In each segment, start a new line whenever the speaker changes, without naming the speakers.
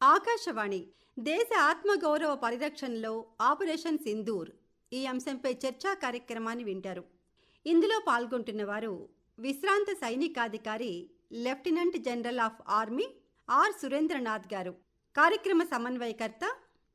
ఆకాశవాణి దేశ ఆత్మగౌరవ పరిరక్షణలో ఆపరేషన్ సింధూర్ ఈ అంశంపై చర్చా కార్యక్రమాన్ని వింటారు. ఇందులో పాల్గొంటున్న వారు విశ్రాంత సైనికాధికారి lieutenant general of army R. Surendranath garu. కార్యక్రమ సమన్వయకర్త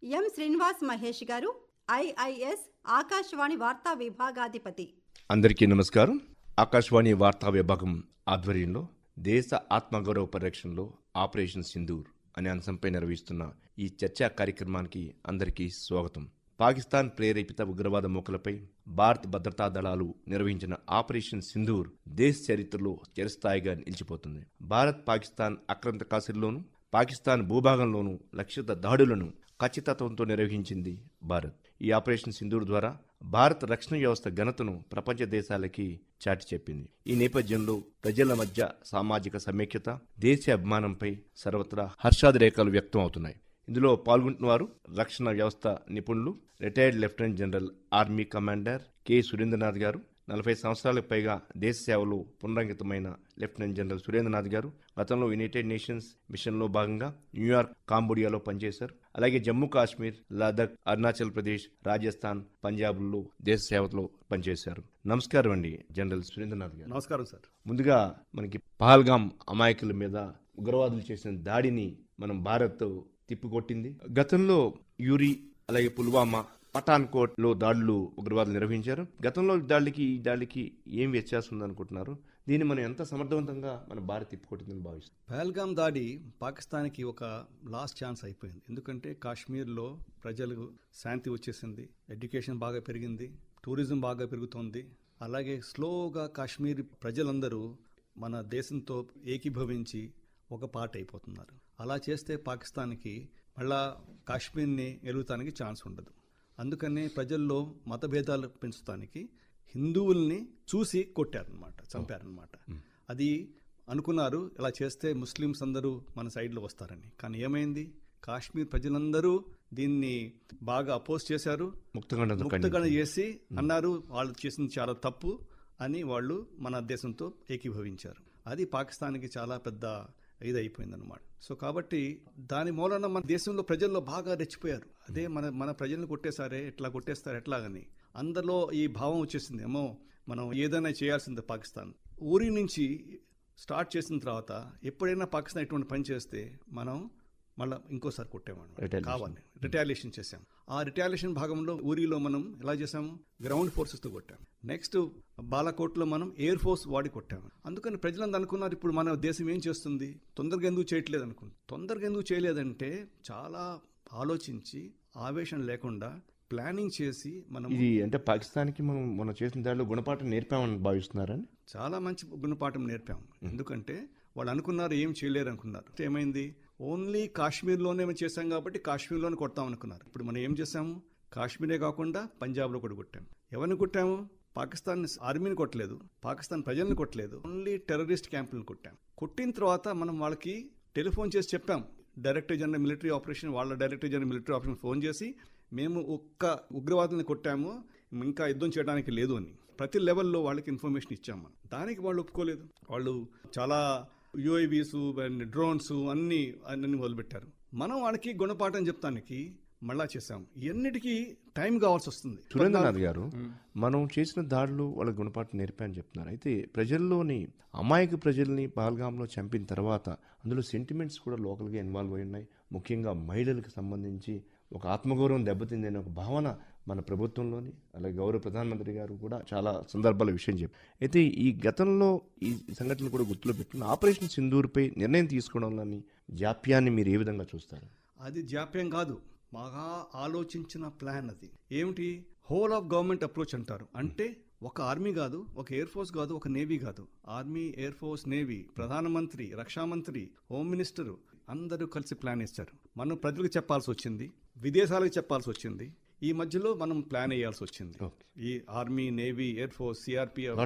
ఎం. శ్రీనివాస్ మహేష్ గారు ఐఐఎస్ ఆకాశవాణి వార్తా విభాగాధిపతి.
అందరికీ నమస్కారం. ఆకాశవాణి వార్తా విభాగం ఆధ్వర్యంలో దేశ ఆత్మగౌరవ పరిరక్షణలో ఆపరేషన్ సింధూర్ అనే అంశంపై నిర్వహిస్తున్న ఈ చర్చా కార్యక్రమానికి అందరికీ స్వాగతం. పాకిస్తాన్ ప్రేరేపిత ఉగ్రవాద మూకలపై భారత్ భద్రతా దళాలు నిర్వహించిన ఆపరేషన్ సింధూర్ దేశ చరిత్రలో చిరస్థాయిగా నిలిచిపోతుంది. భారత్ పాకిస్తాన్ అక్రంత కాశీల్లోనూ పాకిస్తాన్ భూభాగంలోనూ లక్షిత దాడులను ఖచ్చితత్వంతో నిర్వహించింది భారత్. ఈ ఆపరేషన్ సింధూర్ ద్వారా భారత రక్షణ వ్యవస్థ ఘనతను ప్రపంచ దేశాలకి చాటి చెప్పింది. ఈ నేపథ్యంలో ప్రజల మధ్య సామాజిక సమైక్యత దేశ అభిమానంపై సర్వత్రా హర్షాదిరేఖలు వ్యక్తం అవుతున్నాయి ఇందులో పాల్గొంటున్నవారు రక్షణ వ్యవస్థ నిపుణులు retired lieutenant general army commander K Surendranath garu నలభై సంవత్సరాలకు పైగా దేశ సేవలో పునరంకితమైన లెఫ్టినెంట్ జనరల్ సురేంద్రనాథ్ గారు గతంలో యునైటెడ్ నేషన్స్ మిషన్లో భాగంగా న్యూయార్క్ కాంబోడియాలో పనిచేశారు. అలాగే జమ్మూ కాశ్మీర్ లదాఖ్ అరుణాచల్ ప్రదేశ్ రాజస్థాన్ పంజాబ్లో దేశ సేవలో పనిచేశారు. నమస్కారం అండి జనరల్ సురేంద్రనాథ్ గారు.
నమస్కారం సార్.
ముందుగా మనకి పహల్గాం అమాయకుల మీద ఉగ్రవాదులు చేసిన దాడిని మనం భారత్ తిప్పికొట్టింది. గతంలో యూరి అలాగే పుల్వామా పఠాన్కోట్లో దాడులు ఉగ్రవాదులు నిర్వహించారు. గతంలో దాడికి ఈ దాడికి ఏం వ్యత్యాసం ఉందనుకుంటున్నారు? దీన్ని మనం ఎంత సమర్థవంతంగా మన భారత్ తిప్పుకొట్టిందని భావిస్తాం
పహల్గామ్ దాడి పాకిస్తాన్కి ఒక లాస్ట్ ఛాన్స్ అయిపోయింది. ఎందుకంటే కాశ్మీర్లో ప్రజలకు శాంతి వచ్చేసింది ఎడ్యుకేషన్ బాగా పెరిగింది టూరిజం బాగా పెరుగుతోంది. అలాగే స్లోగా కాశ్మీర్ ప్రజలందరూ మన దేశంతో ఏకీభవించి ఒక పార్ట్ అయిపోతున్నారు. అలా చేస్తే పాకిస్తాన్కి మళ్ళా కాశ్మీర్ని ఎలుగుతానికి ఛాన్స్ ఉండదు. అందుకనే ప్రజల్లో మతభేదాలు పెంచుతానికి హిందువుల్ని చూసి కొట్టారనమాట చంపారనమాట అది అనుకున్నారు ఇలా చేస్తే ముస్లిమ్స్ అందరూ మన సైడ్లో వస్తారని. కానీ ఏమైంది? కాశ్మీర్ ప్రజలందరూ దీన్ని బాగా అపోజ్ చేశారు. ముక్తగణ చేసి అన్నారు వాళ్ళు చేసింది చాలా తప్పు అని వాళ్ళు మన దేశంతో ఏకీభవించారు. అది పాకిస్తాన్కి చాలా పెద్ద ఇది అయిపోయిందన్నమాట సో కాబట్టి దాని మూలన మన దేశంలో ప్రజల్లో బాగా రెచ్చిపోయారు. అదే మన మన ప్రజల్ని కొట్టేసారే ఎట్లా కొట్టేస్తారు ఎట్లాగని అందరిలో ఈ భావం వచ్చేసింది. ఏమో మనం ఏదైనా చేయాల్సిందే పాకిస్తాన్. ఊరి నుంచి స్టార్ట్ చేసిన తర్వాత ఎప్పుడైనా పాకిస్తాన్ ఇటువంటి పని చేస్తే మనం మళ్ళీ ఇంకోసారి
Retaliation.
కావాలి. రిటాలియేషన్ చేశాం. ఆ రిటాలియేషన్ భాగంలో ఊరిలో మనం ఎలా చేసాము గ్రౌండ్ ఫోర్సెస్తో కొట్టాం. నెక్స్ట్ బాలాకోట్లో మనం ఎయిర్ ఫోర్స్ వాడి కొట్టాము అందుకని ప్రజలందరూ అనుకున్నారు ఇప్పుడు మన దేశం ఏం చేస్తుంది? తొందరగా ఎందుకు చేయట్లేదు? అనుకుంది తొందరగా ఎందుకు చేయలేదంటే చాలా ఆలోచించి ఆవేశం లేకుండా ప్లానింగ్ చేసి మనం
ఇది అంటే పాకిస్తాన్కి మనం మనం చేసిన దాడిలో గుణపాఠం నేర్పామని భావిస్తున్నారని
చాలా మంచి గుణపాఠం నేర్పాం. ఎందుకంటే వాళ్ళు అనుకున్నారు ఏం చేయలేరు అనుకున్నారు. ఏమైంది? ఓన్లీ కాశ్మీర్లోనే మేము చేశాం కాబట్టి కాశ్మీర్లోనే కొడతాం అనుకున్నారు. ఇప్పుడు మనం ఏం చేసాము కాశ్మీరే కాకుండా పంజాబ్లో కూడా కొట్టాము ఎవరిని కొట్టాము? పాకిస్తాన్ ఆర్మీని కొట్టలేదు. పాకిస్తాన్ ప్రజల్ని కొట్టలేదు. ఓన్లీ టెర్రరిస్ట్ క్యాంపులను కొట్టాం. కొట్టిన తర్వాత మనం వాళ్ళకి టెలిఫోన్ చేసి చెప్పాం. డైరెక్టర్ జనరల్ మిలిటరీ ఆపరేషన్ వాళ్ళ director general military operation phone చేసి మేము ఒక్క ఉగ్రవాదుల్ని కొట్టాము ఇంకా యుద్ధం చేయడానికి లేదు అని. ప్రతి లెవెల్లో వాళ్ళకి ఇన్ఫర్మేషన్ ఇచ్చాము దానికి వాళ్ళు ఒప్పుకోలేదు. వాళ్ళు చాలా యుఐవీస్ అండ్ డ్రోన్స్ అన్ని అన్ని మొదలుపెట్టారు. మనం వాళ్ళకి గుణపాఠం చెప్తానికి మళ్ళా చేసాం ఇవన్నిటికీ టైం కావాల్సి వస్తుంది.
సురేంద్రనాథ్ గారు మనం చేసిన దాడులు వాళ్ళ గుణపాఠం నేర్పాయని చెప్తున్నారు. అయితే ప్రజల్లోని అమాయక ప్రజల్ని పాల్గాంలో చంపిన తర్వాత అందులో సెంటిమెంట్స్ కూడా లోకల్గా ఇన్వాల్వ్ అయి ఉన్నాయి. ముఖ్యంగా మహిళలకు సంబంధించి ఒక ఆత్మగౌరవం దెబ్బతిందనే ఒక భావన మన ప్రభుత్వంలోని అలాగే గౌరవ ప్రధానమంత్రి గారు కూడా చాలా సందర్భాల విషయం చెప్పి అయితే ఈ గతంలో ఈ సంఘటనలు కూడా గుర్తులో పెట్టుకుని ఆపరేషన్ సింధూర్పై నిర్ణయం తీసుకోవడంలోని జాప్యాన్ని మీరు ఏ విధంగా చూస్తారు?
అది జాప్యం కాదు. బాగా ఆలోచించిన ప్లాన్ అది. ఏమిటి? హోల్ ఆఫ్ గవర్నమెంట్ అప్రోచ్ అంటారు. అంటే ఒక ఆర్మీ కాదు ఒక ఎయిర్ ఫోర్స్ కాదు ఒక నేవీ కాదు. ఆర్మీ ఎయిర్ ఫోర్స్ నేవీ ప్రధానమంత్రి రక్షామంత్రి హోమ్ మినిస్టర్ అందరూ కలిసి ప్లాన్ ఇస్తారు మనం ప్రజలకు చెప్పాల్సి వచ్చింది విదేశాలకు చెప్పాల్సి వచ్చింది. ఈ మధ్యలో మనం ప్లాన్ వేయాల్సి వచ్చింది. ఈ army navy air force CRPF.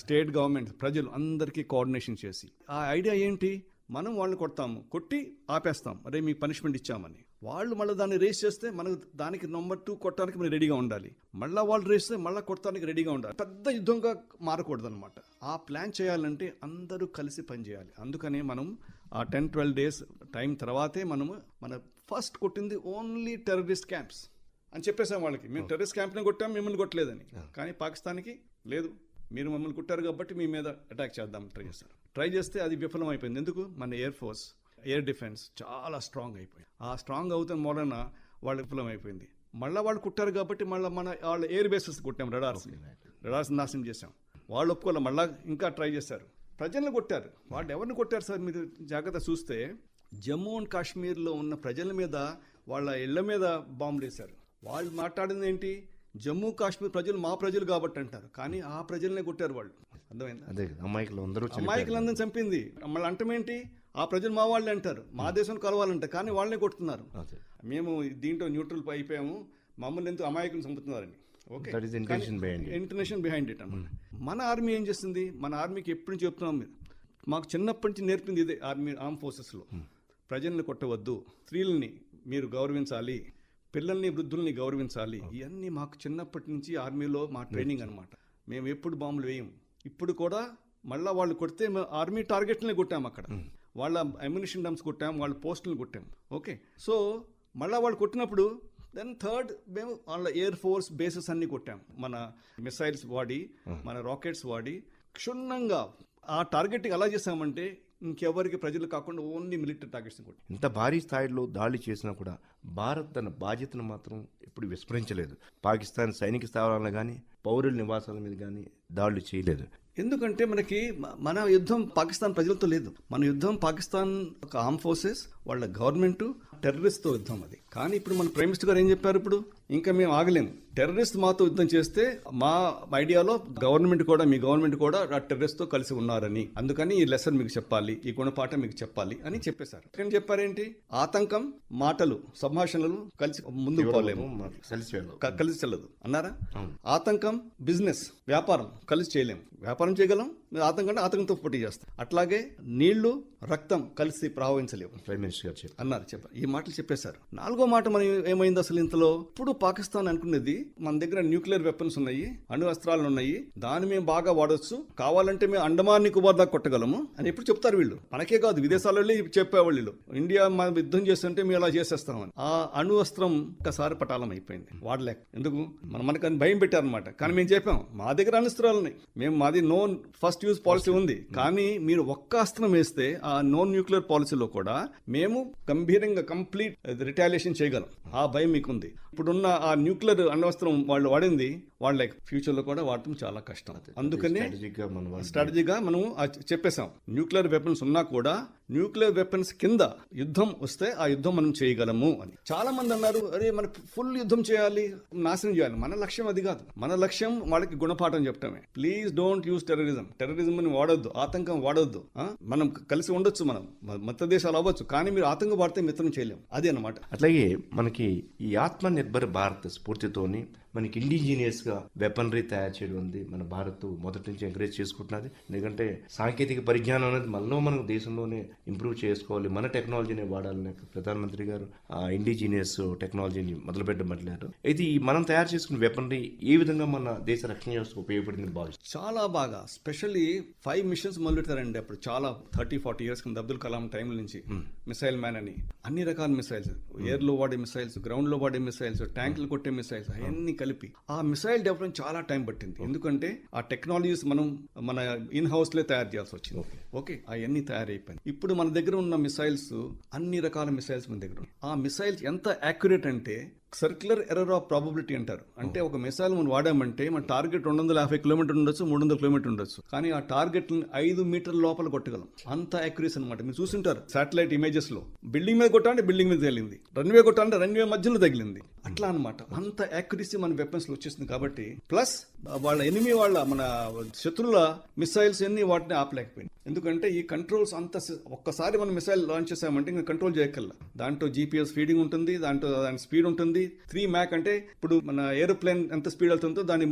State government ప్రజలు అందరికీ కోఆర్డినేషన్ చేసి ఆ ఐడియా ఏంటి? మనం వాళ్ళని కొడతాము. కొట్టి ఆపేస్తాం. అరే మీకు పనిష్మెంట్ ఇచ్చామని. వాళ్ళు మళ్ళీ దాన్ని రేస్ చేస్తే మనకు దానికి నెంబర్ టూ కొట్టడానికి మనం రెడీగా ఉండాలి. మళ్ళీ వాళ్ళు రేస్ చేస్తే మళ్ళీ కొట్టడానికి రెడీగా ఉండాలి. పెద్ద యుద్ధంగా మారకూడదు అనమాట ఆ ప్లాన్ చేయాలంటే అందరూ కలిసి పనిచేయాలి. అందుకనే మనం ఆ టెన్ ట్వెల్వ్ డేస్ టైం తర్వాతే మనము మన ఫస్ట్ కొట్టింది ఓన్లీ టెర్రరిస్ట్ క్యాంప్స్ అని చెప్పేసాం వాళ్ళకి. మేము టెర్రరిస్ట్ క్యాంప్ని కొట్టాం మిమ్మల్ని కొట్టలేదని. కానీ పాకిస్తాన్కి లేదు మీరు మమ్మల్ని కొట్టారు కాబట్టి మీ మీద అటాక్ చేద్దాం ట్రై చేస్తారు ట్రై చేస్తే అది విఫలం అయిపోయింది ఎందుకు? మన ఎయిర్ ఫోర్స్ ఎయిర్ డిఫెన్స్ చాలా స్ట్రాంగ్ అయిపోయింది. ఆ స్ట్రాంగ్ అవుతున్న మూలన వాళ్ళు విఫలం అయిపోయింది మళ్ళీ వాళ్ళు కుట్టారు కాబట్టి మళ్ళీ మన వాళ్ళ ఎయిర్ బేసెస్ కొట్టాం రడార్స్. రడార్స్ నాశనం చేశాం. వాళ్ళు ఒప్పుకోలే మళ్ళీ ఇంకా ట్రై చేశారు. ప్రజలను కొట్టారు. వాళ్ళు ఎవరిని కొట్టారు సార్? మీరు జాగ్రత్త చూస్తే జమ్మూ అండ్ కాశ్మీర్లో ఉన్న ప్రజల మీద వాళ్ళ ఇళ్ళ మీద బాంబులు వేశారు. వాళ్ళు మాట్లాడింది ఏంటి? జమ్మూ కాశ్మీర్ ప్రజలు మా ప్రజలు కాబట్టి అంటారు. కానీ ఆ ప్రజలనే కొట్టారు వాళ్ళు. అర్థమైందా?
అదే అమాయకులు అందరూ చనిపోయారు.
అమాయకులందరినీ చంపింది. మళ్ళీ అంటమేంటి ఆ ప్రజలు మా వాళ్ళే అంటారు. మా దేశం కలవాలంట కానీ వాళ్ళనే కొడుతున్నారు. మేము దీంట్లో న్యూట్రల్ అయిపోయాము. మమ్మల్ని ఎంతో అమాయకులు చంపుతున్నారని. ఓకే. ఇంటర్నేషనల్ బిహైండ్ ఇట్ అన్నమాట. మన ఆర్మీ ఏం చేస్తుంది? మన ఆర్మీకి ఎప్పుడు నుంచి చెప్తున్నాం మీరు మాకు చిన్నప్పటి నుంచి నేర్పింది ఇదే ఆర్మీ ఆర్మ్ ఫోర్సెస్లో. ప్రజల్ని కొట్టవద్దు స్త్రీలని మీరు గౌరవించాలి పిల్లల్ని వృద్ధుల్ని గౌరవించాలి ఇవన్నీ మాకు చిన్నప్పటి నుంచి ఆర్మీలో మా ట్రైనింగ్ అన్నమాట. మేము ఎప్పుడు బాంబులు వేయం. ఇప్పుడు కూడా మళ్ళా వాళ్ళు కొడితే ఆర్మీ టార్గెట్లనే కొట్టాం అక్కడ. వాళ్ళ అమ్యునిషన్ డమ్స్ కొట్టాం వాళ్ళ పోస్టులను కొట్టాం. ఓకే. సో మళ్ళా వాళ్ళు కొట్టినప్పుడు దెన్ థర్డ్ మేము వాళ్ళ ఎయిర్ ఫోర్స్ బేసెస్ అన్ని కొట్టాం. మన మిసైల్స్ వాడి మన రాకెట్స్ వాడి. క్షుణ్ణంగా ఆ టార్గెట్కి ఎలా చేసామంటే ఇంకెవరికి ప్రజలు కాకుండా ఓన్లీ మిలిటరీ టార్గెట్స్ కొట్టాం.
ఇంత భారీ స్థాయిలో దాడి చేసినా కూడా భారత్ తన బాధ్యతను మాత్రం ఎప్పుడు విస్మరించలేదు. పాకిస్తాన్ సైనిక స్థావరాలను కానీ పౌరుల నివాసాల మీద కానీ దాడులు చేయలేదు.
ఎందుకంటే మనకి మన యుద్ధం పాకిస్తాన్ ప్రజలతో లేదు. మన యుద్ధం పాకిస్తాన్ ఒక ఆర్మ్ ఫోర్సెస్ వాళ్ళ గవర్నమెంట్ టెర్రరిస్ట్తో యుద్ధం అది. కానీ ఇప్పుడు మన ప్రైమ్ మినిస్టర్ గారు ఏం చెప్పారు ఇప్పుడు? ఇంకా మేము ఆగలేము. టెర్రరిస్ట్ మాతో యుద్ధం చేస్తే మా ఐడియాలో గవర్నమెంట్ కూడా మీ గవర్నమెంట్ కూడా ఆ టెర్రరిస్ట్తో కలిసి ఉన్నారని. అందుకని ఈ లెసన్ మీకు చెప్పాలి ఈ గుణపాఠం మీకు చెప్పాలి అని చెప్పేశారు. ఏం చెప్పారేంటి? ఆతంకం మాటలు సంభాషణలు కలిసి ముందుకు పోలేము.
కలిసి
చెల్లదు. అన్నారా? ఆతంకం బిజినెస్ వ్యాపారం కలిసి చేయలేము. వ్యాపారం చేయగలం ఆతంకం అంటే ఆతంకంతో పోటీ చేస్తాం. అట్లాగే నీళ్ళు రక్తం కలిసి ప్రవహించలేవు.
ప్రైమ్ మినిస్టర్ గారు
అన్నారు చెప్పారు. ఈ మాటలు చెప్పేశారు. నాలుగో మాట మనం ఏమైంది అసలు ఇంతలో? ఇప్పుడు పాకిస్తాన్ అనుకునేది మన దగ్గర న్యూక్లియర్ వెపన్స్ ఉన్నాయి అణు అస్త్రాలు ఉన్నాయి దాన్ని మేము బాగా వాడొచ్చు కావాలంటే మేము అండమాన్ నికోబార్ దాకా కొట్టగలము అని ఎప్పుడు చెప్తారు వీళ్ళు. మనకే కాదు విదేశాల్లో వెళ్ళి చెప్పేవాళ్ళు. వీళ్ళు ఇండియా మనం యుద్ధం చేస్తుంటే మేము అలా చేసేస్తామని. ఆ అణు అస్త్రం ఒకసారి పటాలం అయిపోయింది వాడలేక. ఎందుకు? మన మనకు భయం పెట్టారనమాట కానీ మేము చెప్పాం మా దగ్గర అణుస్త్రాలు ఉన్నాయి. మేము మాది నోన్ ఫస్ట్ యూజ్ పాలసీ ఉంది. కానీ మీరు ఒక్క అస్త్రం వేస్తే ఆ నోన్ న్యూక్లియర్ పాలసీలో కూడా మేము గంభీరంగా కంప్లీట్ రిటాలియేషన్ చేయగలం. ఆ భయం మీకుంది. ఇప్పుడున్న ఆ న్యూక్లియర్ అణ్వస్త్రం వాళ్ళు వాడింది వాళ్ళ ఫ్యూచర్లో కూడా వాడటం చాలా కష్టం. అందుకనే స్ట్రాటజీగా మనం చెప్పేశాం. న్యూక్లియర్ వెపన్స్ ఉన్నా కూడా న్యూక్లియర్ వెపన్స్ కింద యుద్ధం వస్తే ఆ యుద్ధం మనం చేయగలము అని. చాలా మంది అన్నారు అరే మనకు ఫుల్ యుద్ధం చేయాలి? నాశనం చేయాలి? మన లక్ష్యం అది కాదు. మన లక్ష్యం వాళ్ళకి గుణపాఠం చెప్పడమే please don't use terrorism terrorism అని వాడొద్దు ఆతంకం వాడొద్దు మనం కలిసి ఉండొచ్చు మనం మత దేశాలు అవ్వచ్చు కానీ మీరు ఆతంకం వాడితే మిత్రం చేయలేం. అదే అన్నమాట.
అట్లాగే మనకి ఈ ఆత్మ నిర్భర భారత్ స్ఫూర్తితోని మనకి ఇండిజీనియస్గా వెపనరీ తయారు చేయడం ఉంది మన భారత్ మొదటి నుంచి ఎంకరేజ్ చేసుకుంటున్నది. ఎందుకంటే సాంకేతిక పరిజ్ఞానం అనేది మనలో మనం దేశంలోనే ఇంప్రూవ్ చేసుకోవాలి. మన టెక్నాలజీని వాడాలని ప్రధానమంత్రి గారు ఇండిజీనియస్ టెక్నాలజీని మొదలుపెట్టమట్లేరు అయితే ఈ మనం తయారు చేసుకున్న వెపనరీ ఏ విధంగా మన దేశ రక్షణ వ్యవస్థ ఉపయోగపడిందని భావిస్తారు
చాలా బాగా. స్పెషల్లీ ఫైవ్ మిషన్స్ మొదలెట్టారండి అప్పుడు. చాలా థర్టీ ఫార్టీ ఇయర్స్ కింద అబ్దుల్ కలాం టైం నుంచి. మిసైల్ మ్యాన్ అని. అన్ని రకాల మిసైల్స్ ఎయిర్లో వాడే మిసైల్స్ గ్రౌండ్లో వాడే మిసైల్స్ ట్యాంకులు కొట్టే మిసైల్స్ అవన్నీ కలిపి ఆ మిసైల్ డెవలప్మెంట్ చాలా టైం పట్టింది. ఎందుకంటే ఆ టెక్నాలజీస్ మనం మన ఇన్ హౌస్ లే తయారు చేయాల్సి వచ్చింది. ఓకే. అవన్నీ తయారైపోయింది ఇప్పుడు మన దగ్గర ఉన్న మిసైల్స్ అన్ని రకాల మిసైల్స్ మన దగ్గర. ఆ మిసైల్స్ ఎంత యాక్యురేట్ అంటే సర్క్యులర్ ఎర్రర్ ఆఫ్ ప్రాబబిలిటీ అంటారు. అంటే ఒక మిసైల్ మనం వాడామంటే మన టార్గెట్ రెండు వందల యాభై కిలోమీటర్ ఉండొచ్చు మూడు వందల కిలోమీటర్ ఉండొచ్చు. కానీ ఆ టార్గెట్ ఐదు మీటర్ లోపల కొట్టగలం. అంత యాక్యురేస్ అనమాట మీరు చూసింటారు సాటిలైట్ ఇమేజెస్లో. బిల్డింగ్ మీద కొట్టాలంటే బిల్డింగ్ మీద తగిలింది. రన్వే కొట్టాలంటే రన్వే మధ్యలో తగిలింది. అట్లా అన్నమాట. అంత యాక్యురసీ మన వెపన్స్లో వచ్చేసింది కాబట్టి ప్లస్ వాళ్ళ ఎనిమి వాళ్ళ మన శత్రువుల మిసైల్స్ అన్ని వాటిని ఆపలేకపోయింది ఎందుకంటే ఈ కంట్రోల్స్ అంత ఒక్కసారి మనం మిసైల్ లాంచ్ చేసామంటే ఇంకా కంట్రోల్ చేయగల దాంట్లో జీపీఎస్ ఫీడింగ్ ఉంటుంది దాంట్లో దాని స్పీడ్ ఉంటుంది వెళ్తుంది త్రీ మ్యాక్ అంటే ఇప్పుడు మన ఏరోప్లేన్ ఎంత స్పీడ్ వెళ్తుందో దాని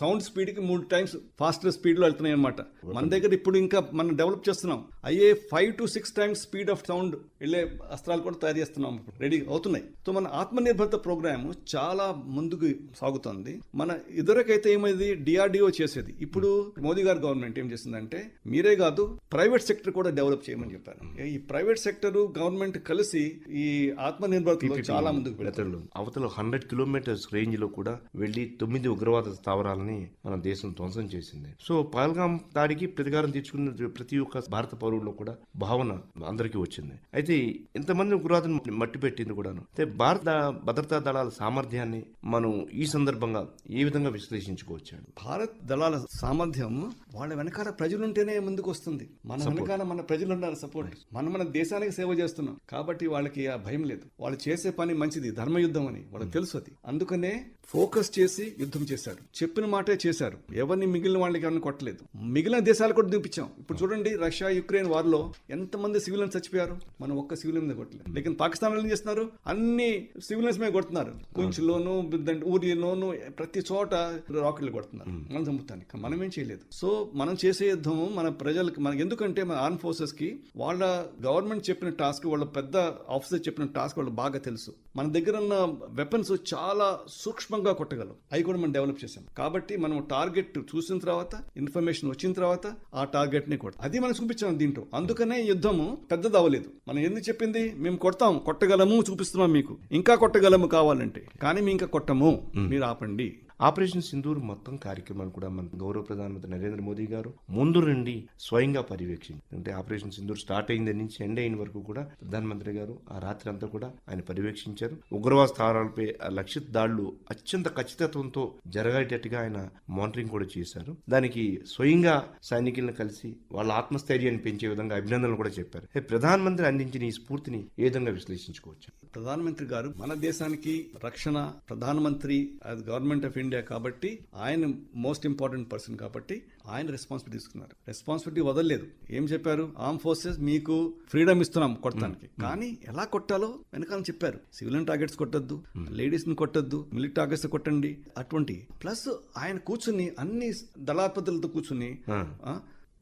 సౌండ్ స్పీడ్కి మూడు టైమ్స్ ఫాస్టర్ స్పీడ్లో వెళ్తున్నాయి అనమాట మన దగ్గర ఇప్పుడు ఇంకా మనం డెవలప్ చేస్తున్నాం. అయ్యే five to six times speed of sound వెళ్ళే అస్త్రాలు కూడా తయారు చేస్తున్నాం. ఇప్పుడు రెడీ అవుతున్నాయి. సో మన ఆత్మనిర్భరత ప్రోగ్రామ్ చాలా ముందుకు సాగుతుంది. మన ఇదివరకైతే ఏమైంది? డిఆర్డిఓ చేసేది. ఇప్పుడు మోదీ గారి గవర్నమెంట్ ఏం చేసిందంటే మీరే కాదు ప్రైవేట్ సెక్టర్ కూడా డెవలప్ చేయమని చెప్పారు. ఈ ప్రైవేట్ సెక్టర్ గవర్నమెంట్ కలిసి ఈ ఆత్మనిర్భరతలో చాలా ముందుకు పెడతారు
అవతల హండ్రెడ్ కిలోమీటర్స్ రేంజ్లో కూడా వెళ్ళి తొమ్మిది ఉగ్రవాద స్థావరాలని మన దేశం ధ్వంసం చేసింది. సో పహల్గాం దాడికి ప్రతికారం తీర్చుకున్న ప్రతి ఒక్క భారత పౌరుల్లో కూడా భావన అందరికీ వచ్చింది. అయితే ఇంతమంది ఉగ్రవాదం మట్టి పెట్టింది కూడాను. అయితే భారత భద్రతా దళాల సామర్థ్యాన్ని మనం ఈ సందర్భంగా ఏ విధంగా విశ్లేషించుకోవచ్చు
భారత్ దళాల సామర్థ్యం వాళ్ళ వెనకాల ప్రజలుంటేనే ముందుకు వస్తుంది మన వెనకాల మన ప్రజలు ఉన్నారు సపోర్ట్ మనం మన దేశానికి సేవ చేస్తున్నాం. కాబట్టి వాళ్ళకి ఆ భయం లేదు. వాళ్ళు చేసే పని మంచిది. ధర్మయుద్ధం అని. వాళ్ళకి తెలుసు అది. అందుకనే ఫోకస్ చేసి యుద్ధం చేశారు. చెప్పిన మాటే చేశారు. ఎవరిని మిగిలిన వాళ్ళకి ఎవరిని కొట్టలేదు. మిగిలిన దేశాలు కూడా దింపించాం ఇప్పుడు చూడండి రష్యా యుక్రెయిన్ వార్లో ఎంతమంది సివిలియన్స్ చచ్చిపోయారు? మనం ఒక్క సివిలియన్ మీద కొట్టలేదు. లేकिन పాకిస్తాన్ ఏం చేస్తున్నారు? అన్ని సివిలియన్స్ మీద కొడుతున్నారు. కుంచులోను ఊరిలోను ప్రతి చోట రాకెట్లు కొడుతున్నారు. మనం చంపుతానికి. మనం ఏం చేయలేదు. సో మనం చేసే యుద్ధం మన ప్రజలకి మనకి ఎందుకంటే మన ఆర్మ్ ఫోర్సెస్కి వాళ్ళ గవర్నమెంట్ చెప్పిన టాస్క్ వాళ్ళ పెద్ద ఆఫీసర్ చెప్పిన టాస్క్ వాళ్ళు బాగా తెలుసు. మన దగ్గర ఉన్న వెపన్స్ చాలా సూక్ష్మంగా కొట్టగలం అవి కూడా మనం డెవలప్ చేసాం. కాబట్టి మనం టార్గెట్ చూసిన తర్వాత ఇన్ఫర్మేషన్ వచ్చిన తర్వాత ఆ టార్గెట్ని కొట్ట అది మనం చూపించాం దీంట్లో. అందుకనే యుద్ధము పెద్దది అవ్వలేదు. మనం ఎందుకు చెప్పింది? మేము కొడతాం కొట్టగలము చూపిస్తున్నాం మీకు. ఇంకా కొట్టగలము కావాలంటే. కానీ మేము ఇంకా కొట్టము. మీరు ఆపండి.
ఆపరేషన్ సింధూర్ మొత్తం కార్యక్రమాలు కూడా మన గౌరవ ప్రధానమంత్రి నరేంద్ర మోదీ గారు ముందు నుండి స్వయంగా పర్యవేక్షించి అంటే ఆపరేషన్ సింధూర్ స్టార్ట్ అయిన నుంచి ఎండ్ అయిన వరకు కూడా ప్రధానమంత్రి గారు ఆ రాత్రి అంతా కూడా ఆయన పర్యవేక్షించారు. ఉగ్రవాద స్థావరాలపై ఆ లక్షిత దాడులు అత్యంత ఖచ్చితత్వంతో జరగేటట్టుగా ఆయన మానిటరింగ్ కూడా చేశారు. దానికి స్వయంగా సైనికులను కలిసి వాళ్ళ ఆత్మస్థైర్యాన్ని పెంచే విధంగా అభినందనలు కూడా చెప్పారు. ప్రధానమంత్రి అందించిన ఈ స్ఫూర్తిని ఏ విధంగా విశ్లేషించుకోవచ్చు?
ప్రధానమంత్రి గారు మన దేశానికి రక్షణ ప్రధానమంత్రి గవర్నమెంట్ ఆఫ్ ఇండియా కాబట్టి ఆయన మోస్ట్ ఇంపార్టెంట్ పర్సన్ కాబట్టి ఆయన రెస్పాన్సిబిలిటీ తీసుకున్నారు. రెస్పాన్సిబిలిటీ వదలలేదు. ఏం చెప్పారు? ఆర్మ్ ఫోర్సెస్ మీకు ఫ్రీడమ్ ఇస్తున్నాం కొట్టడానికి. కానీ ఎలా కొట్టాలో వెనకాల చెప్పారు. సివిలియన్ టార్గెట్స్ కొట్టద్దు లేడీస్ని కొట్టద్దు మిలిటరీ టార్గెట్స్ కొట్టండి అటువంటి. ప్లస్ ఆయన కూర్చుని అన్ని దళాపతులతో కూర్చుని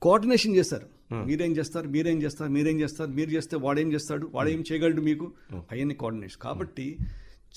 కోఆర్డినేషన్ చేశారు. మీరేం చేస్తారు? మీరేం చేస్తారు? మీరేం చేస్తారు? మీరు చేస్తే వాడేం చేస్తాడు? వాడేం చేయగలడు మీకు? అవన్నీ కోఆర్డినేషన్ కాబట్టి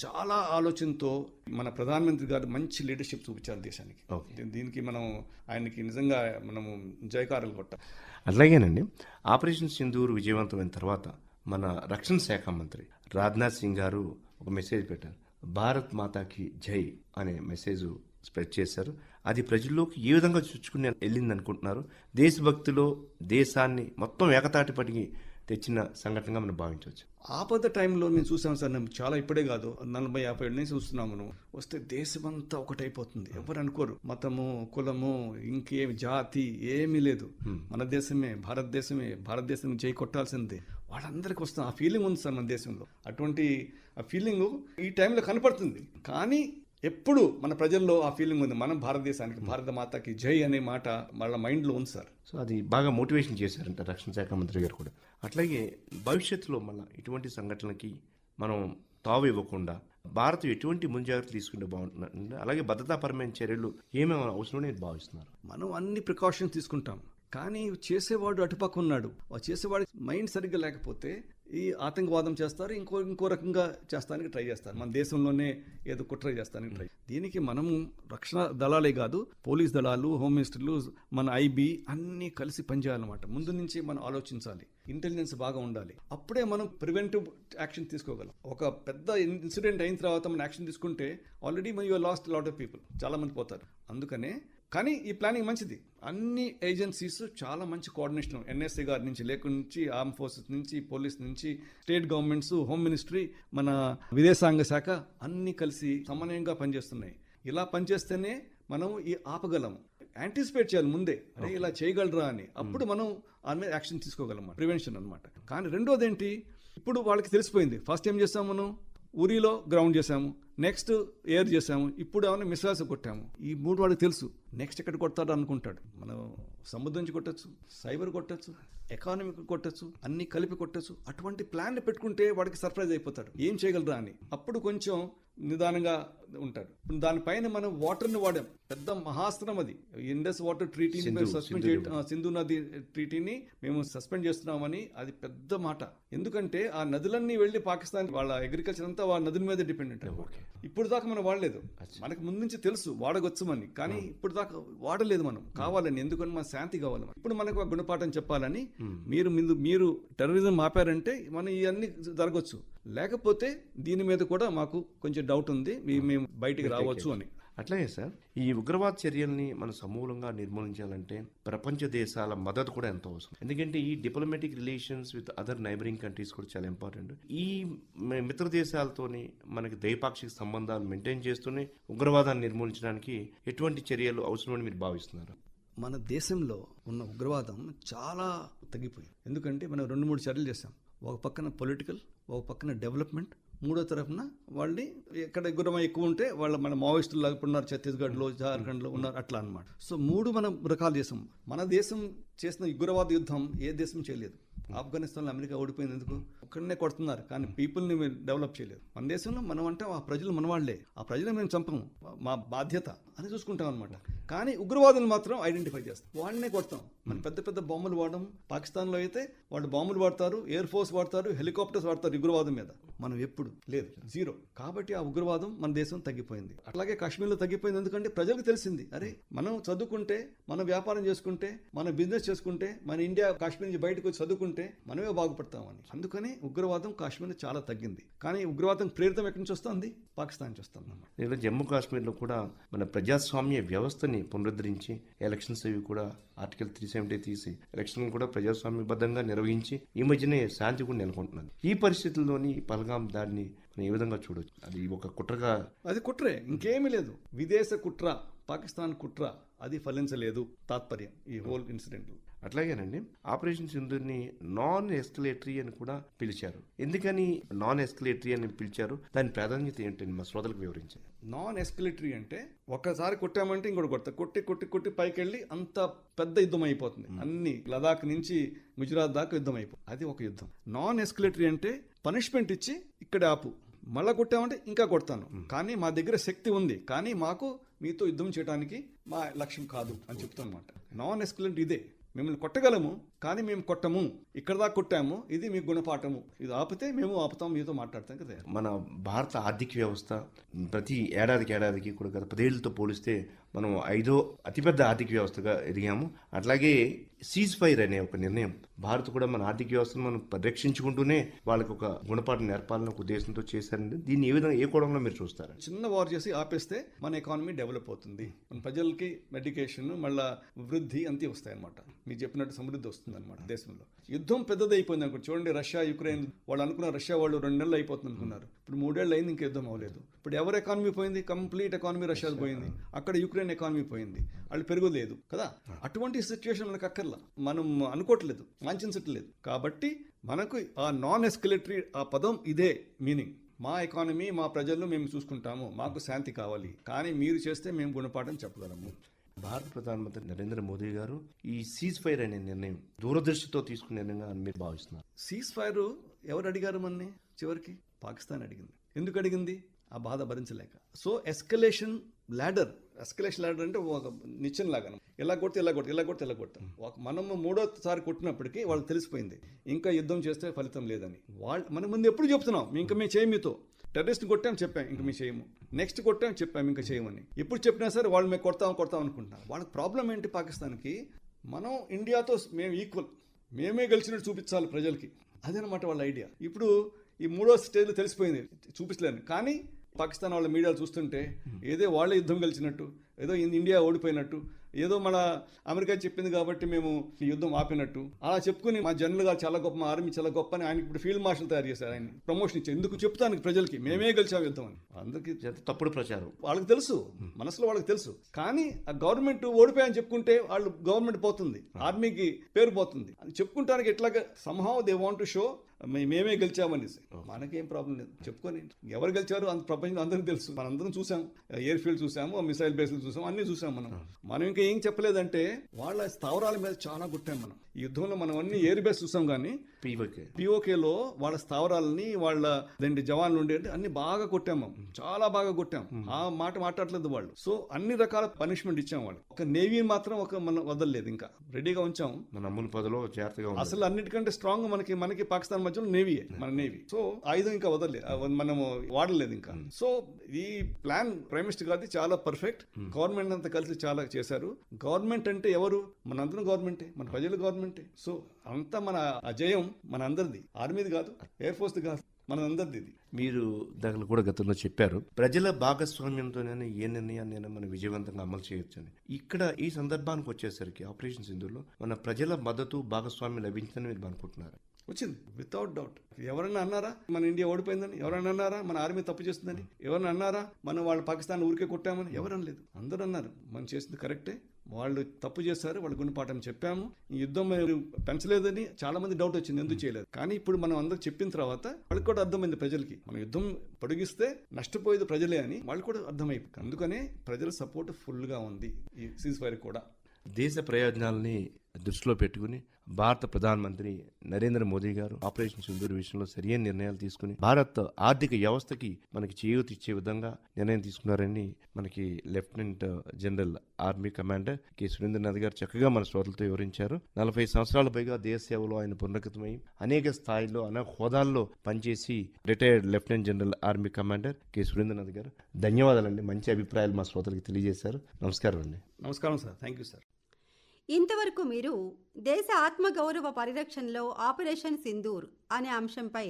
చాలా ఆలోచనతో మన ప్రధానమంత్రి గారు మంచి లీడర్షిప్ చూపించారు దేశానికి. దీనికి మనం ఆయనకి నిజంగా మనము జయకారాలు కొట్టాలి
అట్లాగేనండి ఆపరేషన్ సింధూర్ విజయవంతమైన తర్వాత మన రక్షణ శాఖ మంత్రి రాజ్నాథ్ సింగ్ గారు ఒక మెసేజ్ పెట్టారు. భారత్ మాతాకి జై అనే మెసేజ్ స్ప్రెడ్ చేశారు. అది ప్రజల్లోకి ఏ విధంగా చుచ్చుకుని వెళ్ళింది అనుకుంటున్నారు దేశభక్తిలో దేశాన్ని మొత్తం ఏకతాటిపటికి తెచ్చిన సంఘటనగా మనం భావించవచ్చు.
ఆపద టైంలో నేను చూసాను సార్ నేను చాలా ఇప్పుడే కాదు నలభై యాభై ఏళ్ళ నుంచి చూస్తున్నాము మనం వస్తే దేశమంతా ఒకటైపోతుంది ఎవరు అనుకోరు. మతము కులము ఇంకేమి జాతి ఏమీ లేదు. మన దేశమే భారతదేశమే భారతదేశం చేయి కొట్టాల్సిందే. వాళ్ళందరికీ వస్తుంది ఆ ఫీలింగ్ ఉంది సార్ మన దేశంలో. అటువంటి ఆ ఫీలింగ్ ఈ టైంలో కనపడుతుంది. కానీ ఎప్పుడు మన ప్రజల్లో ఆ ఫీలింగ్ ఉంది మనం భారతదేశానికి భారత మాతకి జై అనే మాట వాళ్ళ మైండ్లో ఉంది సార్.
సో అది బాగా మోటివేషన్ చేశారంట రక్షణ శాఖ మంత్రి గారు కూడా. అట్లాగే భవిష్యత్తులో మళ్ళీ ఇటువంటి సంఘటనలకి మనం తావు ఇవ్వకుండా భారత్ ఎటువంటి ముంజాగ్రత్తలు తీసుకుంటే బాగుంటుంది అలాగే భద్రతాపరమైన చర్యలు ఏమేమి అవసరం నేను భావిస్తున్నారు?
మనం అన్ని ప్రికాషన్స్ తీసుకుంటాం. కానీ చేసేవాడు అటుపక్క ఉన్నాడు. ఆ చేసేవాడి మైండ్ సరిగ్గా లేకపోతే ఈ ఆతంకవాదం చేస్తారు ఇంకో ఇంకో రకంగా చేస్తానికి ట్రై చేస్తారు. మన దేశంలోనే ఏదో కుట్ర చేస్తానికి ట్రై దీనికి మనము రక్షణ దళాలే కాదు పోలీస్ దళాలు హోమ్ మినిస్టర్లు మన ఐబీ అన్నీ కలిసి పనిచేయాలన్నమాట. ముందు నుంచి మనం ఆలోచించాలి. ఇంటెలిజెన్స్ బాగా ఉండాలి. అప్పుడే మనం ప్రివెంటివ్ యాక్షన్ తీసుకోగలం. ఒక పెద్ద ఇన్సిడెంట్ అయిన తర్వాత మనం యాక్షన్ తీసుకుంటే already you lost lot of people. చాలా మంది పోతారు. అందుకనే కానీ ఈ ప్లానింగ్ మంచిది. అన్ని ఏజెన్సీస్ చాలా మంచి కోఆర్డినేషన్. ఎన్ఎస్ఏ గారి నుంచి లేకుంచి ఆర్మ్ ఫోర్సెస్ నుంచి పోలీస్ నుంచి స్టేట్ గవర్నమెంట్స్ హోమ్ మినిస్ట్రీ మన విదేశాంగ శాఖ అన్ని కలిసి సమన్వయంగా పనిచేస్తున్నాయి. ఇలా పనిచేస్తేనే మనం ఈ ఆపగలం. యాంటిసిపేట్ చేయాలి ముందే. అరే ఇలా చేయగలరా అని. అప్పుడు మనం దాని మీద యాక్షన్ తీసుకోగలం ప్రివెన్షన్ అన్నమాట. కానీ రెండోది ఏంటి ఇప్పుడు వాళ్ళకి తెలిసిపోయింది. ఫస్ట్ ఏం చేస్తాం మనం? ఊరిలో గ్రౌండ్ చేసాము నెక్స్ట్ ఎయిర్ చేసాము ఇప్పుడు ఏమైనా మిస్సైల్స్ కొట్టాము. ఈ మూడు వాడికి తెలుసు. నెక్స్ట్ ఎక్కడ కొడతాడు అనుకుంటాడు. మనం సముద్రం నుంచి కొట్టచ్చు సైబర్ కొట్టచ్చు ఎకానమిక్ కొట్టచ్చు అన్ని కలిపి కొట్టచ్చు. అటువంటి ప్లాన్ పెట్టుకుంటే వాడికి సర్ప్రైజ్ అయిపోతాడు. ఏం చేయగలరా అని. అప్పుడు కొంచెం నిదానంగా ఉంటాడు. ఇప్పుడు దానిపైన మనం వాటర్ని వాడాం. పెద్ద మహాస్త్రం అది. ఇండస్ వాటర్ ట్రీటీని మేము సస్పెండ్
సింధు
చేయడం సింధు నది ట్రీటీని మేము సస్పెండ్ చేస్తున్నామని అది పెద్ద మాట. ఎందుకంటే ఆ నదులన్నీ వెళ్ళి పాకిస్తాన్ వాళ్ళ అగ్రికల్చర్ అంతా వాళ్ళ నదుల మీద డిపెండెంట్ ఇప్పుడు దాకా మనం వాడలేదు. మనకు ముందు నుంచి తెలుసు వాడగొచ్చమని. కానీ ఇప్పుడు దాకా వాడలేదు మనం. కావాలని ఎందుకని మన శాంతి కావాలి. ఇప్పుడు మనకు ఆ గుణపాఠం చెప్పాలని మీరు మీరు టెర్రరిజం ఆపారంటే మనం ఇవన్నీ జరగవచ్చు లేకపోతే దీని మీద కూడా మాకు కొంచెం డౌట్ ఉంది. మీ- మేము బయటికి రావచ్చు అని.
అట్లాగే సార్ ఈ ఉగ్రవాద చర్యల్ని మనం సమూలంగా నిర్మూలించాలంటే ప్రపంచ దేశాల మద్దతు కూడా ఎంతో అవసరం. ఎందుకంటే ఈ diplomatic relations with other neighbouring countries కూడా చాలా ఇంపార్టెంట్ ఈ మిత్ర దేశాలతోని మనకి ద్వైపాక్షిక సంబంధాలు మెయింటైన్ చేస్తూనే ఉగ్రవాదాన్ని నిర్మూలించడానికి ఎటువంటి చర్యలు అవసరమని మీరు భావిస్తున్నారు?
మన దేశంలో ఉన్న ఉగ్రవాదం చాలా తగ్గిపోయింది. ఎందుకంటే మనం రెండు మూడు చర్యలు చేసాం ఒక పక్కన పొలిటికల్ ఒక పక్కన డెవలప్మెంట్ మూడో తరఫున వాళ్ళని ఎక్కడ ఉగ్రమం ఎక్కువ ఉంటే వాళ్ళ మన మావోయిస్టులు లాగా ఉన్నారు ఛత్తీస్గఢ్లో జార్ఖండ్లో ఉన్నారు అట్లా అనమాట సో మూడు మనం రకాలు చేసాం. మన దేశం చేసిన ఉగ్రవాద యుద్ధం ఏ దేశం చేయలేదు. ఆఫ్ఘనిస్తాన్లో అమెరికా ఓడిపోయింది ఎందుకు? ఒక్కడనే కొడుతున్నారు కానీ పీపుల్ని మేము డెవలప్ చేయలేదు. మన దేశంలో మనం అంటే ఆ ప్రజలు మనవాళ్ళే. ఆ ప్రజలు మేము చంపము మా బాధ్యత అని చూసుకుంటాం అనమాట కానీ ఉగ్రవాదులు మాత్రం ఐడెంటిఫై చేస్తాం వాడినే కొడతాం. మన పెద్ద పెద్ద బాంబులు వాడడం పాకిస్తాన్లో అయితే వాళ్ళు బాంబులు వాడతారు ఎయిర్ ఫోర్స్ వాడతారు హెలికాప్టర్స్ వాడతారు ఉగ్రవాదం మీద. మనం ఎప్పుడు? లేదు. జీరో కాబట్టి ఆ ఉగ్రవాదం మన దేశం తగ్గిపోయింది. అట్లాగే కాశ్మీర్లో తగ్గిపోయింది ఎందుకంటే ప్రజలకు తెలిసింది. అరే మనం చదువుకుంటే మనం వ్యాపారం చేసుకుంటే మనం బిజినెస్ చేసుకుంటే మన ఇండియా కాశ్మీర్ నుంచి బయటకు వచ్చి చదువుకుంటే మనమే బాగుపడతామని అందుకని ఉగ్రవాదం కాశ్మీర్లో చాలా తగ్గింది. కానీ ఉగ్రవాదం ప్రేరితం ఎక్కడి నుంచి వస్తుంది? పాకిస్తాన్ నుంచి వస్తుంది
జమ్మూ కాశ్మీర్లో కూడా మన ప్రజాస్వామ్య వ్యవస్థని పునరుద్ధరించి ఎలక్షన్స్ అవి కూడా ఆర్టికల్ త్రీ సెవెంటీ తీసి ఎలక్షన్ కూడా ప్రజాస్వామ్యబద్ధంగా నిర్వహించి ఈ మధ్యనే శాంతి కూడా నెలకొంటున్నది. ఈ పరిస్థితుల్లోని పల్గాం దాన్ని మనం ఏ విధంగా చూడొచ్చు? అది ఒక కుట్రగా
అది కుట్రే ఇంకేమీ లేదు. విదేశ కుట్ర పాకిస్తాన్ కుట్ర అది ఫలించలేదు. తాత్పర్యం ఈ హోల్ ఇన్సిడెంట్
అట్లాగేనండి ఆపరేషన్ సింధూర్ని నాన్ ఎస్కలేటరీ అని కూడా పిలిచారు. ఎందుకని నాన్ ఎస్కలేటరీ అని పిలిచారు? దాని ప్రాధాన్యత ఏంటని మా శ్రోతలకు వివరించారు
నాన్ ఎస్కలేటరీ అంటే ఒక్కసారి కొట్టామంటే ఇంకోటి కొడతా. కొట్టి కొట్టి కొట్టి పైకి వెళ్ళి అంత పెద్ద యుద్ధం అయిపోతుంది. అన్ని లదాఖ్ నుంచి గుజరాత్ దాకా యుద్ధం అయిపోతుంది. అది ఒక యుద్ధం. నాన్ ఎస్కలేటరీ అంటే పనిష్మెంట్ ఇచ్చి ఇక్కడ ఆపు. మళ్ళా కొట్టామంటే ఇంకా కొడతాను. కానీ మా దగ్గర శక్తి ఉంది. కానీ మాకు మీతో యుద్ధం చేయడానికి మా లక్ష్యం కాదు అని చెప్తాను అనమాట నాన్ ఎస్కలేట్ ఇదే. మిమ్మల్ని కొట్టగలము కానీ మేము కొట్టము. ఇక్కడ దాకా కొట్టాము ఇది మీ గుణపాఠము. ఇది ఆపితే మేము ఆపుతాం మీతో మాట్లాడతాం కదా.
మన భారత ఆర్థిక వ్యవస్థ ప్రతి ఏడాదికి ఏడాదికి కూడా గత పదేళ్ళతో పోలిస్తే మనం ఐదో అతిపెద్ద ఆర్థిక వ్యవస్థగా ఎదిగాము. అట్లాగే సీజ్ ఫైర్ అనే ఒక నిర్ణయం. భారత్ కూడా మన ఆర్థిక వ్యవస్థను మనం పరిరక్షించుకుంటూనే వాళ్ళకి ఒక గుణపాఠం నేర్పాలని ఒక ఉద్దేశంతో చేశారండి. దీన్ని ఏ విధంగా ఏ కోణంలో మీరు చూస్తారు
చిన్న వార్ చేసి ఆపేస్తే మన ఎకానమీ డెవలప్ అవుతుంది. మన ప్రజలకి మెడికేషన్ మళ్ళా వృద్ధి అంతే వస్తాయి అనమాట మీరు చెప్పినట్టు సమృద్ధి వస్తుంది అనమాట దేశంలో. యుద్ధం పెద్దది అయిపోయింది అనుకో చూడండి రష్యా యుక్రెయిన్ వాళ్ళు అనుకున్న రష్యా వాళ్ళు రెండు నెలలు అయిపోతుంది అనుకున్నారు. ఇప్పుడు మూడేళ్ళు అయింది ఇంకా యుద్ధం అవ్వలేదు. ఇప్పుడు ఎవరి ఎకానమీ పోయింది? కంప్లీట్ ఎకానమీ రష్యాకి పోయింది. అక్కడ యుక్రెయిన్ ఎకానమీ పోయింది. వాళ్ళు పెరగలేదు కదా? అటువంటి సిచ్యువేషన్ మనకు అక్కర్లా. మనం అనుకోవట్లేదు. వాంఛించట్లేదు కాబట్టి మనకు ఆ నాన్ ఎస్కలేటరీ ఆ పదం ఇదే మీనింగ్ మా ఎకానమీ మా ప్రజలను మేము చూసుకుంటాము. మాకు శాంతి కావాలి. కానీ మీరు చేస్తే మేము గుణపాఠం చెప్పగలము.
భారత ప్రధానమంత్రి నరేంద్ర మోదీ గారు ఈ సీజ్ ఫైర్ అనే నిర్ణయం దూరదృష్టితో తీసుకునే నిర్ణయంగా మీరు భావిస్తున్నారు.
సీజ్ ఫైర్ ఎవరు అడిగారు మనని? చివరికి? పాకిస్తాన్ అడిగింది. ఎందుకు అడిగింది? ఆ బాధ భరించలేక. So escalation ladder escalation ladder అంటే ఒక నిచ్చెన లాగా ఎలా కొడితే ఎలా కొడితే ఎలా కొడితే ఎలా కొడతాం. ఒక మనం మూడోసారి కొట్టినప్పటికీ వాళ్ళకి తెలిసిపోయింది ఇంకా యుద్ధం చేస్తే ఫలితం లేదని. వాళ్ళు మన ముందు ఎప్పుడు చెప్తున్నాం ఇంకా మేము చేయం మీతో. టెర్రరిస్ట్ కొట్టాం చెప్పాం ఇంకా మేము చేయము. నెక్స్ట్ కొట్టాం చెప్పాం ఇంకా చేయమని. ఎప్పుడు చెప్పినా సరే వాళ్ళు మేము కొడతాం కొడతాం అనుకుంటున్నాం. వాళ్ళకి ప్రాబ్లం ఏంటి పాకిస్తాన్కి? మనం ఇండియాతో మేము ఈక్వల్. మేమే గెలిచినట్టు చూపించాలి ప్రజలకి. అదనమాట వాళ్ళ ఐడియా. ఇప్పుడు ఈ మూడో స్టేజ్లో తెలిసిపోయింది చూపించలేను. కానీ పాకిస్తాన్ వాళ్ళ మీడియాలు చూస్తుంటే ఏదో వాళ్ళే యుద్ధం గెలిచినట్టు ఏదో ఇండియా ఓడిపోయినట్టు ఏదో మన అమెరికా చెప్పింది కాబట్టి మేము ఈ యుద్ధం ఆపినట్టు. అలా చెప్పుకుని మా జనరల్గా చాలా గొప్ప మా ఆర్మీ చాలా గొప్ప అని ఆయన ఇప్పుడు ఫీల్డ్ మార్షల్ తయారు చేశారు ఆయన ప్రమోషన్ ఇచ్చారు. ఎందుకు చెప్తాను ప్రజలకి? మేమే గెలిచాం యుద్ధం అని. అందరికీ
తప్పుడు ప్రచారం.
వాళ్ళకి తెలుసు. మనసులో వాళ్ళకి తెలుసు. కానీ ఆ గవర్నమెంట్ ఓడిపోయాయని చెప్పుకుంటే వాళ్ళు గవర్నమెంట్ పోతుంది. ఆర్మీకి పేరు పోతుంది. అని చెప్పుకుంటానికి ఎట్లాగా somehow they want to show మేమే గెలిచామనేసి మనకేం ప్రాబ్లం లేదు. చెప్పుకొని ఎవరు గెలిచారు అంత ప్రపంచంలో అందరికీ తెలుసు. మనందరం చూసాం. ఎయిర్ ఫీల్డ్ చూసాము మిసైల్ బేస్లు చూసాం అన్ని చూసాం మనం. మనం ఇంకా ఏం చెప్పలేదంటే వాళ్ళ స్థావరాల మీద చాలా కొట్టాం మనం. ఈ యుద్ధంలో మనం అన్ని ఎయిర్ బేస్ చూసాం కానీ
పీవకే
పిఓకేలో వాళ్ళ స్థావరాలని వాళ్ళ దండి జవాన్లు ఉండే అన్ని బాగా కొట్టాం మనం. చాలా బాగా కొట్టాం. ఆ మాట మాట్లాడలేదు వాళ్ళు. సో అన్ని రకాల పనిష్మెంట్ ఇచ్చాం వాళ్ళు. ఒక నేవీ మాత్రం ఒక మనం వదలలేదు ఇంకా. రెడీగా ఉంచాం.
మన అమ్ముల పదలో జాగ్రత్తగా ఉంది
అసలు అన్నిటికంటే స్ట్రాంగ్ మనకి మనకి పాకిస్తాన్ మధ్యలో నేవీ మన నేవీ సో ఆయుధం ఇంకా వదలలేదు మనము వాడలేదు ఇంకా. సో ఈ ప్లాన్ ప్రైమ్ మినిస్టర్ గారిది చాలా పర్ఫెక్ట్ గవర్నమెంట్ అంతా కలిసి చాలా చేశారు. గవర్నమెంట్ అంటే ఎవరు? మనందరం గవర్నమెంటే మన ప్రజల గవర్నమెంటే సో అంతా మన అజయం మన అందరిది ఆర్మీది కాదు ఎయిర్ ఫోర్స్ది కాదు మన అందరిది ఇది.
మీరు దగ్గర కూడా గతంలో చెప్పారు ప్రజల భాగస్వామ్యంతోనే ఏ నిర్ణయాన్ని మనం విజయవంతంగా అమలు చేయొచ్చని. ఇక్కడ ఈ సందర్భానికి వచ్చేసరికి ఆపరేషన్ సింధులో మన ప్రజల మద్దతు భాగస్వామ్యం లభించిందని మీరు అనుకుంటున్నారు?
వచ్చింది. వితౌట్ డౌట్ ఎవరన్నా అన్నారా? మన ఇండియా ఓడిపోయిందని? ఎవరన్నా అన్నారా? మన ఆర్మీ తప్పు చేస్తుందని? ఎవరన్నా అన్నారా? మనం వాళ్ళు పాకిస్తాన్ ఊరికే కొట్టామని? ఎవరని లేదు. అందరూ అన్నారు. మనం చేసింది కరెక్టే వాళ్ళు తప్పు చేశారు. వాళ్ళు గుణపాఠం చెప్పాము. ఈ యుద్ధం మీరు పెంచలేదని చాలా మంది డౌట్ వచ్చింది. ఎందుకు చేయలేదు? కానీ ఇప్పుడు మనం అందరూ చెప్పిన తర్వాత వాళ్ళకి కూడా అర్థమైంది ప్రజలకి. మన యుద్ధం పొడిగిస్తే నష్టపోయేది ప్రజలే అని వాళ్ళు కూడా అర్థమైపోయి అందుకనే ప్రజల సపోర్ట్ ఫుల్గా ఉంది ఈ సీజ్ ఫైర్ కూడా.
దేశ ప్రయోజనాలని దృష్టిలో పెట్టుకుని భారత ప్రధానమంత్రి నరేంద్ర మోదీ గారు ఆపరేషన్ సింధూర్ విషయంలో సరైన నిర్ణయాలు తీసుకుని భారత్ ఆర్థిక వ్యవస్థకి మనకి చేయూత ఇచ్చే విధంగా నిర్ణయం తీసుకున్నారని మనకి lieutenant general army commander K. Surendranath garu చక్కగా మన శ్రోతలతో వివరించారు. నలభై సంవత్సరాల పైగా దేశ సేవలో ఆయన పునరాగతమై అనేక స్థాయిలో అనేక హోదాల్లో పనిచేసి retired lieutenant general army commander K. Surendranath garu ధన్యవాదాలండి. మంచి అభిప్రాయాలు మా శ్రోతలకు తెలియజేశారు. నమస్కారం అండి.
నమస్కారం సార్. Thank you sir.
ఇంతవరకు మీరు దేశ ఆత్మగౌరవ పరిరక్షణలో ఆపరేషన్ సింధూర్ అనే అంశంపై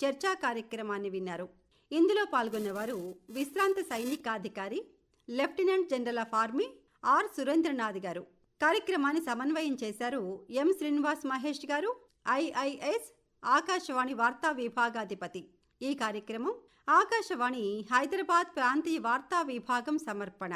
చర్చా కార్యక్రమాన్ని విన్నారు. ఇందులో పాల్గొన్నవారు విశ్రాంత సైనికాధికారి lieutenant general of army R. Surendranath garu. కార్యక్రమాన్ని సమన్వయం చేశారు ఎం. శ్రీనివాస్ మహేష్ గారు ఐఐఎస్ ఆకాశవాణి వార్తా విభాగాధిపతి. ఈ కార్యక్రమం ఆకాశవాణి హైదరాబాద్ ప్రాంతీయ వార్తా విభాగం సమర్పణ.